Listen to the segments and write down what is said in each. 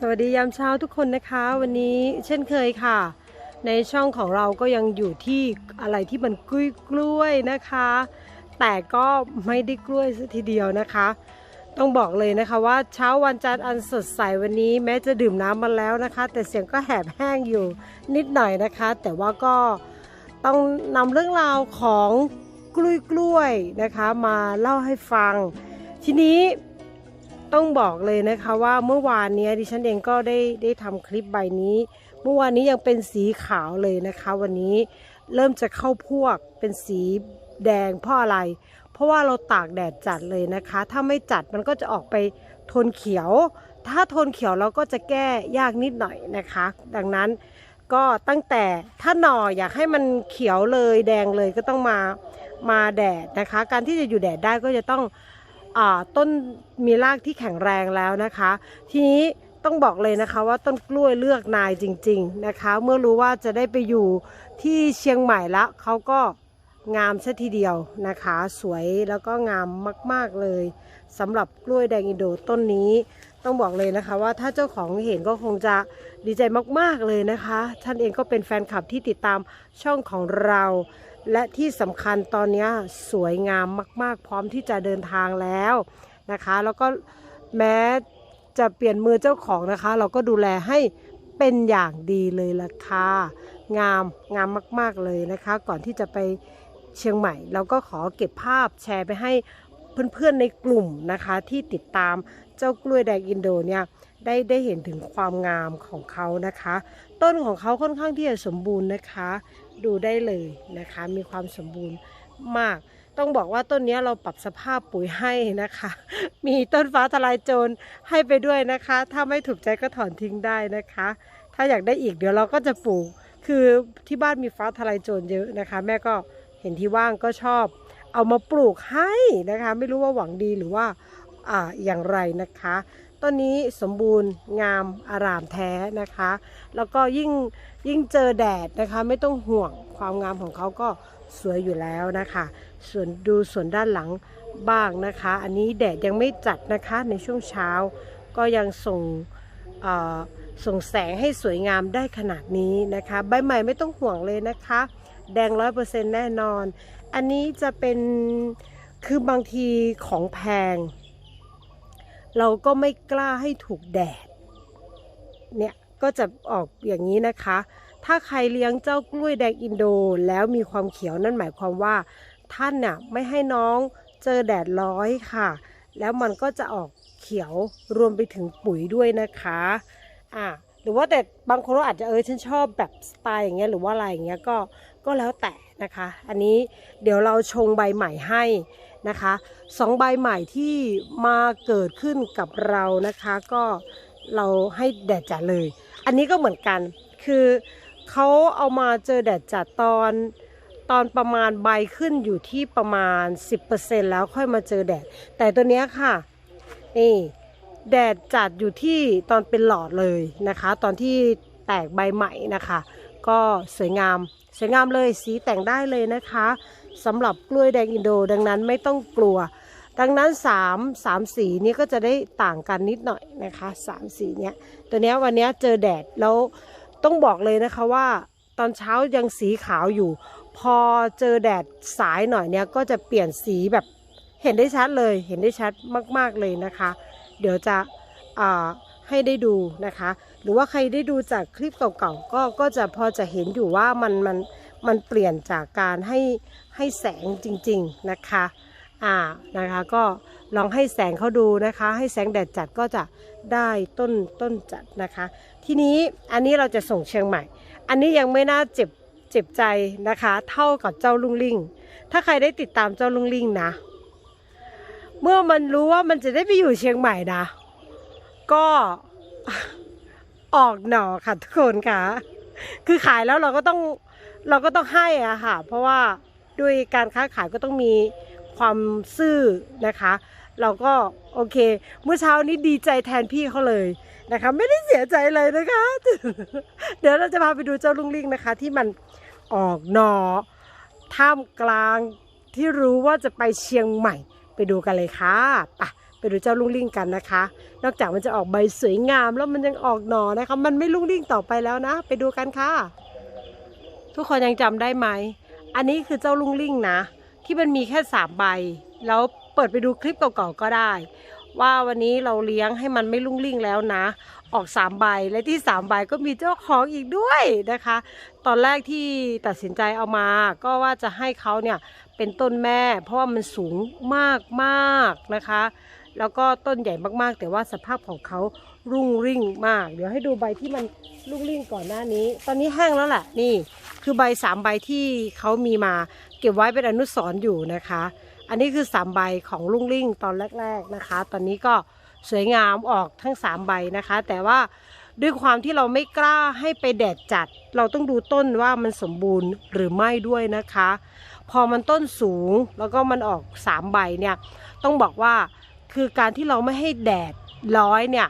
สวัสดียามเช้าทุกคนนะคะ วันนี้เช่นเคยค่ะ ในช่องของเราก็ยังอยู่ที่อะไรที่มันกล้วยกล้วยๆนะคะ แต่ก็ไม่ได้กล้วยซะทีเดียวนะคะ ต้องบอกเลยนะคะว่าเช้าวันจันทร์อันสดใสวันนี้แม้จะดื่มน้ำมาแล้วนะคะ แต่เสียงก็แหบแห้งอยู่นิดหน่อยนะคะ แต่ว่าก็ต้องนำเรื่องราวของกล้วยกล้วยๆนะคะ มาเล่าให้ฟัง ทีนี้ ต้องบอกเลยนะคะว่าเมื่อวานนี้ดิฉันเองก็ได้ได้ทำคลิปใบนี้ เมื่อวานนี้ยังเป็นสีขาวเลยนะคะ วันนี้เริ่มจะเข้าพวกเป็นสีแดงเพราะอะไร เพราะว่าเราตากแดดจัดเลยนะคะ ถ้าไม่จัดมันก็จะออกไปโทนเขียว ถ้าโทนเขียวเราก็จะแก้ยากนิดหน่อยนะคะ ดังนั้นก็ตั้งแต่ถ้าหน่ออยากให้มันเขียวเลยแดงเลยก็ต้องมามาแดดนะคะ การที่จะอยู่แดดได้ก็จะต้อง ต้นมีรากที่แข็งแรงแล้วนะคะ ทีนี้ต้องบอกเลยนะคะว่าต้นกล้วยเลือกนายจริง ๆนะคะ เมื่อรู้ว่าจะได้ไปอยู่ที่เชียงใหม่แล้วเขาก็งามซะทีเดียวนะคะ สวยแล้วก็งามมาก ๆเลยสำหรับกล้วยแดงอินโดต้นนี้ ต้องบอกเลยนะคะว่าถ้าเจ้าของเห็นก็คงจะดีใจมากๆเลยนะคะ ท่านเองก็เป็นแฟนคลับที่ติดตามช่องของเรา และที่สำคัญตอนนี้สวยงามมาก ๆ พร้อมที่จะเดินทางแล้วนะคะ แล้วก็แม้จะเปลี่ยนมือเจ้าของนะคะ เราก็ดูแลให้เป็นอย่างดีเลยล่ะค่ะงามงามมาก ๆเลยนะคะ ก่อนที่จะไปเชียงใหม่ เราก็ขอเก็บภาพแชร์ไปให้เพื่อนๆในกลุ่มนะคะ ที่ติดตามเจ้ากล้วยแดงอินโดเนี่ยได้ได้เห็นถึงความงามของเขานะคะ ต้นของเขาค่อนข้างที่จะสมบูรณ์นะคะ ดูได้เลยนะคะ มีความสมบูรณ์มาก ต้องบอกว่าต้นนี้เราปรับสภาพปุ๋ยให้นะคะ มีต้นฟ้าทลายโจรให้ไปด้วยนะคะ ถ้าไม่ถูกใจก็ถอนทิ้งได้นะคะ ถ้าอยากได้อีกเดี๋ยวเราก็จะปลูก คือที่บ้านมีฟ้าทลายโจรเยอะนะคะ แม่ก็เห็นที่ว่างก็ชอบ เอามาปลูกให้นะคะ ไม่รู้ว่าหวังดีหรือว่าอ่าอย่างไรนะคะ ต้นนี้สมบูรณ์งามอารามแท้นะคะ แล้วก็ยิ่งยิ่งเจอแดดนะคะ ไม่ต้องห่วงความงามของเขาก็สวยอยู่แล้วนะคะ ส่วนดูส่วนด้านหลังบ้างนะคะ อันนี้แดดยังไม่จัดนะคะในช่วงเช้าก็ยังส่งส่งแสงให้สวยงามได้ขนาดนี้นะคะ ใบใหม่ไม่ต้องห่วงเลยนะคะ แดงร้อยเปอร์เซ็นต์แน่นอน อันนี้จะเป็นคือบางทีของแพง เราก็ไม่กล้าให้ถูกแดด เนี่ยก็จะออกอย่างนี้นะคะ ถ้าใครเลี้ยงเจ้ากล้วยแดงอินโดแล้วมีความเขียวนั่นหมายความว่า ท่านน่ะไม่ให้น้องเจอแดดร้อยค่ะ แล้วมันก็จะออกเขียวรวมไปถึงปุ๋ยด้วยนะคะอ่าหรือว่าแต่บางคนอาจจะเออฉันชอบแบบสไตล์อย่างเงี้ยหรือว่าอะไรอย่างเงี้ยก็ ก็แล้วแต่นะคะ อันนี้เดี๋ยวเราชงใบใหม่ให้นะคะสองใบใหม่ที่มาเกิดขึ้นกับเรานะคะ ก็เราให้แดดจัดเลย อันนี้ก็เหมือนกันคือเขาเอามาเจอแดดจัดตอนตอนประมาณใบขึ้นอยู่ที่ประมาณ 10%แล้วค่อยมาเจอแดด แต่ตัวเนี้ยค่ะ นี่แดดจัดอยู่ที่ตอนเป็นหลอดเลยนะคะ ตอนที่แตกใบใหม่นะคะ ก็สวยงาม สวยงามเลยสีแต่งได้เลยนะคะสำหรับกล้วยแดงอินโดดังนั้นไม่ต้องกลัว ดังนั้น 3 3 สีนี้ก็จะได้ต่างกันนิดหน่อยนะคะ3สีเนี้ยตัวเนี้ยวันเนี้ยเจอแดดแล้วต้องบอกเลยนะคะว่าตอนเช้ายังสีขาวอยู่ พอเจอแดดสายหน่อยเนี้ยก็จะเปลี่ยนสีแบบเห็นได้ชัดเลยเห็นได้ชัดมาก ๆเลยนะคะ เดี๋ยวจะอ่า ให้ได้ดูนะคะ หรือว่าใครได้ดูจากคลิปเก่าๆก็ก็จะพอจะเห็นอยู่ว่ามันมันมันเปลี่ยนจากการให้ให้แสงจริงๆนะคะอ่านะคะก็ลองให้แสงเขาดูนะคะ ให้แสงแดดจัดก็จะได้ต้นต้นจัดนะคะ ทีนี้อันนี้เราจะส่งเชียงใหม่ อันนี้ยังไม่น่าเจ็บเจ็บใจนะคะ เท่ากับเจ้าลุงลิงถ้าใครได้ติดตามเจ้าลุงลิงนะ เมื่อมันรู้ว่ามันจะได้ไปอยู่เชียงใหม่นะ ก็ออกหน่อค่ะทุกคนค่ะ คือขายแล้วเราก็ต้องเราก็ต้องให้อะค่ะ เพราะว่าด้วยการค้าขายก็ต้องมีความซื่อนะคะ เราก็โอเค เมื่อเช้านี้ดีใจแทนพี่เขาเลยนะคะ ไม่ได้เสียใจเลยนะคะ เดี๋ยวเราจะพาไปดูเจ้าลุงลิงนะคะ ที่มันออกหนอท่ามกลางที่รู้ว่าจะไปเชียงใหม่ไปดูกันเลยค่ะไปไป ดูเจ้าลุงลิงกันนะคะ นอกจากมันจะออกใบสวยงามแล้วมันยังออกหน่อนะคะ มันไม่ลุงลิงต่อไปแล้วนะ ไปดูกันค่ะ ทุกคนยังจำได้ไหม อันนี้คือเจ้าลุงลิงนะ ที่มันมีแค่สามใบ แล้วเปิดไปดูคลิปเก่าๆก็ได้ ว่าวันนี้เราเลี้ยงให้มันไม่ลุ่งลิ่งแล้วนะ ออกสามใบและที่สามใบก็มีเจ้าของอีกด้วยนะคะ ตอนแรกที่ตัดสินใจเอามา ก็ว่าจะให้เขาเนี่ยเป็นต้นแม่ เพราะว่ามันสูงมากมากๆนะคะ แล้วก็ต้นใหญ่มากๆ แต่ว่าสภาพของเขารุ่งริ่งมาก เดี๋ยวให้ดูใบที่มันรุ่งริ่งก่อนหน้านี้ ตอนนี้แห้งแล้วแหละนี่ คือใบสามใบที่เขามีมา เก็บไว้เป็นอนุสรณ์อยู่นะคะ อันนี้คือสามใบของลุงลิ่งตอนแรก ๆนะคะ ตอนนี้ก็สวยงามออกทั้งสามใบนะคะ แต่ว่าด้วยความที่เราไม่กล้าให้ไปแดดจัด เราต้องดูต้นว่ามันสมบูรณ์หรือไม่ด้วยนะคะ พอมันต้นสูงแล้วก็มันออกสามใบเนี่ย ต้องบอกว่า คือการที่เราไม่ให้แดดร้อยเนี่ย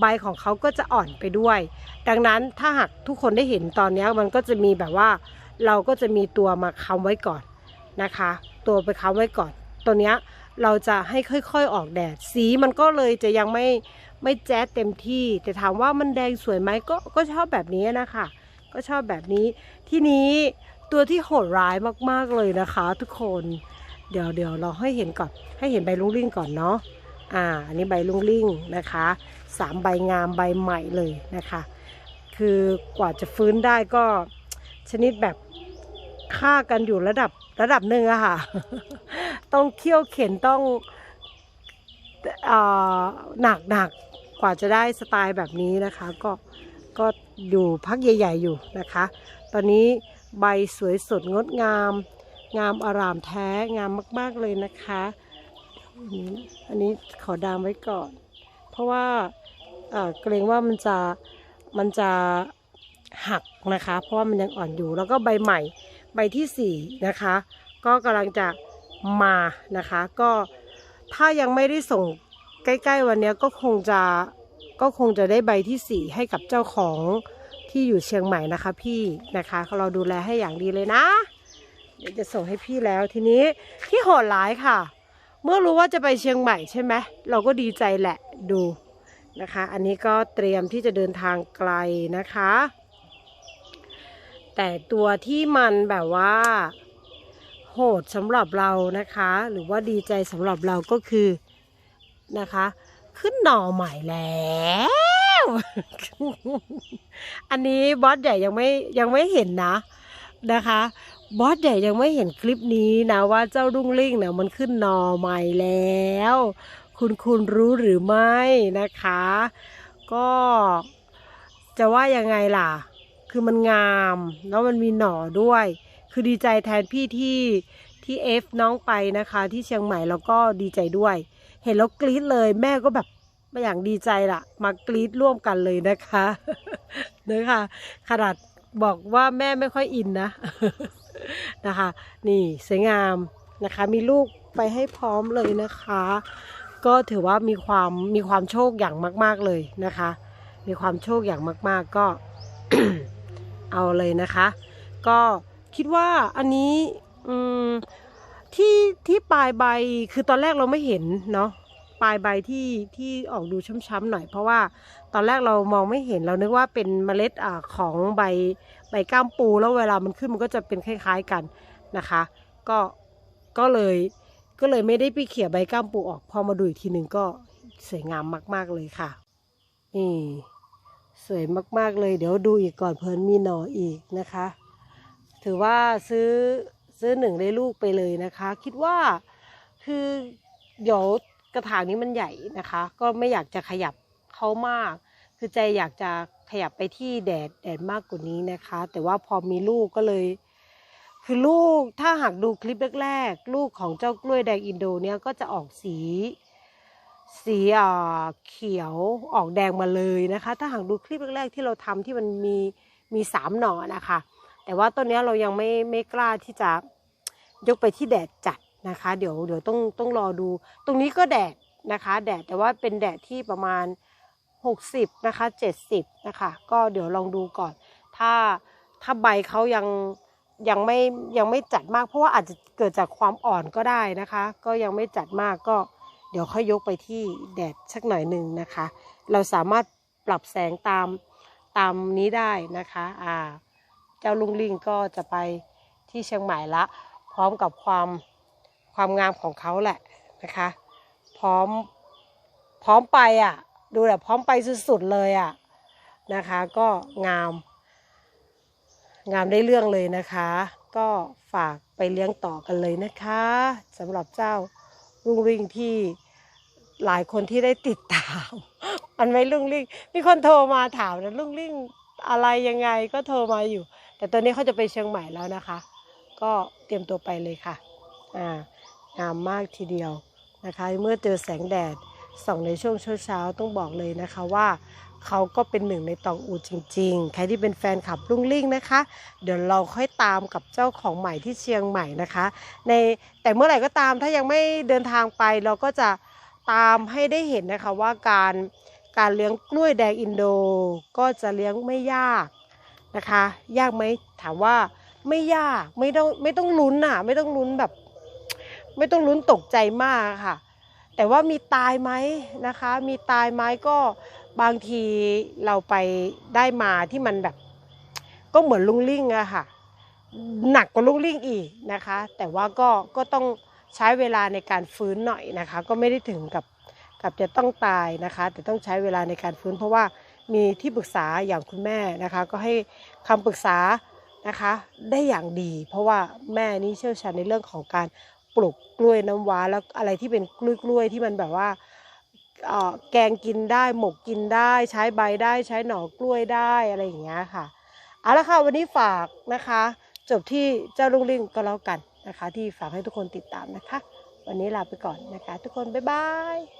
ใบของเขาก็จะอ่อนไปด้วย ดังนั้นถ้าหากทุกคนได้เห็นตอนนี้มันก็จะมีแบบว่า เราก็จะมีตัวมาค้ำไว้ก่อนนะคะ ตัวไปค้ำไว้ก่อน ตัวเนี้ยเราจะให้ค่อยๆออกแดด สีมันก็เลยจะยังไม่ไม่แจ๊ดเต็มที่ แต่ถามว่ามันแดงสวยไหมก็ก็ชอบแบบนี้นะคะ ก็ชอบแบบนี้ ที่นี้ตัวที่โหดร้ายมากๆเลยนะคะ ทุกคน เดี๋ยวเดี๋ยวเราให้เห็นก่อน ให้เห็นใบลุงลิ่งก่อนเนาะ อ่าอันนี้ใบลุงลิ่งนะคะสามใบงามใบใหม่เลยนะคะ คือกว่าจะฟื้นได้ก็ชนิดแบบฆ่ากันอยู่ระดับระดับหนึ่งอะค่ะ ต้องเคี่ยวเข็นต้องอ่อหนักหนักกว่าจะได้สไตล์แบบนี้นะคะ ก็ก็อยู่พักใหญ่ ๆ อยู่นะคะ ตอนนี้ใบสวยสดงดงาม งามอารามแท้งามมาก ๆเลยนะคะ อันนี้อันนี้ขอดามไว้ก่อน เพราะว่าเกรงว่ามันจะมันจะหักนะคะ เพราะว่ามันยังอ่อนอยู่แล้วก็ใบใหม่ใบที่สี่นะคะ ก็กำลังจะมานะคะ ก็ถ้ายังไม่ได้ส่งใกล้ ๆ วันนี้ก็คงจะก็คงจะได้ใบที่สี่ให้กับเจ้าของที่อยู่เชียงใหม่นะคะพี่นะคะเราดูแลให้อย่างดีเลยนะ เดี๋ยวจะส่งให้พี่แล้วทีนี้ที่โหดร้ายค่ะ มื่อรู้ว่าจะไปเชียงใหม่ใช่ไหมเราก็ดีใจแหละดูนะคะ อันนี้ก็เตรียมที่จะเดินทางไกลนะคะ แต่ตัวที่มันแบบว่า โหดสำหรับเรานะคะ หรือว่าดีใจสำหรับเราก็คือนะคะ ขึ้นหน่อใหม่แล้วอันนี้บอสใหญ่ยังไม่ยังไม่เห็นนะนะคะ บอสใหญ่ยังไม่เห็นคลิปนี้นะว่าเจ้ารุ่งลิ่งเนี่ยมันขึ้นหน่อใหม่แล้ว คุณคุณรู้หรือไม่นะคะ ก็จะว่ายังไงล่ะ คือมันงาม แล้วมันมีหน่อด้วย คือดีใจแทนพี่ที่ที่เอฟน้องไปนะคะ ที่เชียงใหม่แล้วก็ดีใจด้วย เห็นแล้วกรี๊ดเลยแม่ก็แบบมาอย่างดีใจล่ะ มากรี๊ดร่วมกันเลยนะคะเนื้อค่ะขนาดบอกว่าแม่ไม่ค่อยอินนะ นะคะ นี่สวยงามนะคะ มีลูกไปให้พร้อมเลยนะคะ ก็ถือว่ามีความมีความโชคอย่างมาก ๆเลยนะคะ มีความโชคอย่างมาก ๆ ก็เอาเลยนะคะ ก็คิดว่าอันนี้ที่ที่ปลายใบคือตอนแรกเราไม่เห็นเนาะปลายใบที่ที่ออกดูช้ำๆหน่อย เพราะว่าตอนแรกเรามองไม่เห็นเรานึกว่าเป็นเมล็ดอของใบ ใบก้ามปูแล้วเวลามันขึ้นมันก็จะเป็นคล้ายๆกันนะคะ ก็ก็เลยก็เลยไม่ได้ไปเขี่ยใบก้ามปูออก พอมาดูอีกทีหนึ่งก็สวยงามมาก ๆเลยค่ะนี่สวยมากๆเลย เดี๋ยวดูอีกก่อนเพลินมีหน่ออีกนะคะ ถือว่าซื้อซื้อหนึ่งได้ลูกไปเลยนะคะ คิดว่าคือเดี๋ยวกระถางนี้มันใหญ่นะคะ ก็ไม่อยากจะขยับเขามาก คือใจอยากจะ ขยับไปที่แดดแดดมากกว่านี้นะคะ แต่ว่าพอมีลูกก็เลย คือลูกถ้าหากดูคลิปแรกๆ ลูกของเจ้ากล้วยแดงอินโดเนี่ยก็จะออกสีสีอ่าเขียวออกแดงมาเลยนะคะ ถ้าหากดูคลิปแรกๆที่เราทำที่มันมีมีสามหน่อนะคะ แต่ว่าต้นนี้เรายังไม่ไม่กล้าที่จะยกไปที่แดดจัดนะคะ เดี๋ยวเดี๋ยวต้องต้องรอดู ตรงนี้ก็แดดนะคะ แดดแต่ว่าเป็นแดดที่ประมาณ 60นะคะ70นะคะก็เดี๋ยวลองดูก่อน ถ้าถ้าใบเขายังยังไม่ยังไม่จัดมาก เพราะว่าอาจจะเกิดจากความอ่อนก็ได้นะคะ ก็ยังไม่จัดมากก็เดี๋ยวค่อยยกไปที่แดดสักหน่อยหนึ่งนะคะ เราสามารถปรับแสงตามตามนี้ได้นะคะอ่าเจ้าลุงลิงก็จะไปที่เชียงใหม่ละ พร้อมกับความความงามของเขาแหละนะคะ พร้อมพร้อมไปอะ ดูแบบพร้อมไปสุดๆเลยอะนะคะ ก็งาม งามได้เรื่องเลยนะคะ ก็ฝากไปเลี้ยงต่อกันเลยนะคะสำหรับเจ้าลุงลิงที่หลายคนที่ได้ติดตามมันไม่ลุงลิงมีคนโทรมาถามนะลุงลิงอะไรยังไงก็โทรมาอยู่ แต่ตอนนี้เขาจะไปเชียงใหม่แล้วนะคะ ก็เตรียมตัวไปเลยค่ะอ่างามมากทีเดียวนะคะ เมื่อเจอแสงแดด ส่องในช่วงเช้าๆต้องบอกเลยนะคะว่าเขาก็เป็นหนึ่งในตองอูจริง ๆ ใครที่เป็นแฟนคลับลุ่งลิ่งนะคะ เดี๋ยวเราค่อยตามกับเจ้าของใหม่ที่เชียงใหม่นะคะ ในแต่เมื่อไหร่ก็ตามถ้ายังไม่เดินทางไปเราก็จะตามให้ได้เห็นนะคะว่าการการเลี้ยงกล้วยแดงอินโดก็จะเลี้ยงไม่ยากนะคะ ยากไหมถามว่าไม่ยากไม่ต้องไม่ต้องลุ้นอะ ไม่ต้องลุ้นแบบ ไม่ต้องลุ้นตกใจมากค่ะ แต่ว่ามีตายไหมนะคะ มีตายไหมก็บางทีเราไปได้มาที่มันแบบ ก็เหมือนลุงลิงอะค่ะ หนักกว่าลุงลิงอีกนะคะ แต่ว่าก็ก็ต้องใช้เวลาในการฟื้นหน่อยนะคะ ก็ไม่ได้ถึงกับกับจะต้องตายนะคะ แต่ต้องใช้เวลาในการฟื้น เพราะว่ามีที่ปรึกษาอย่างคุณแม่นะคะ ก็ให้คำปรึกษานะคะ ได้อย่างดี เพราะว่าแม่นี่เชี่ยวชาญในเรื่องของการ ปลูกกล้วยน้ำว้าแล้วอะไรที่เป็นกล้วยกล้วยที่มันแบบว่าแกงกินได้หมกกินได้ ใช้ใบได้ใช้หน่อกล้วยได้อะไรอย่างเงี้ยค่ะเอาละค่ะวันนี้ฝากนะคะ จบที่เจ้าลุงลิงก็แล้วกันนะคะ ที่ฝากให้ทุกคนติดตามนะคะ วันนี้ลาไปก่อนนะคะ ทุกคนบ๊ายบาย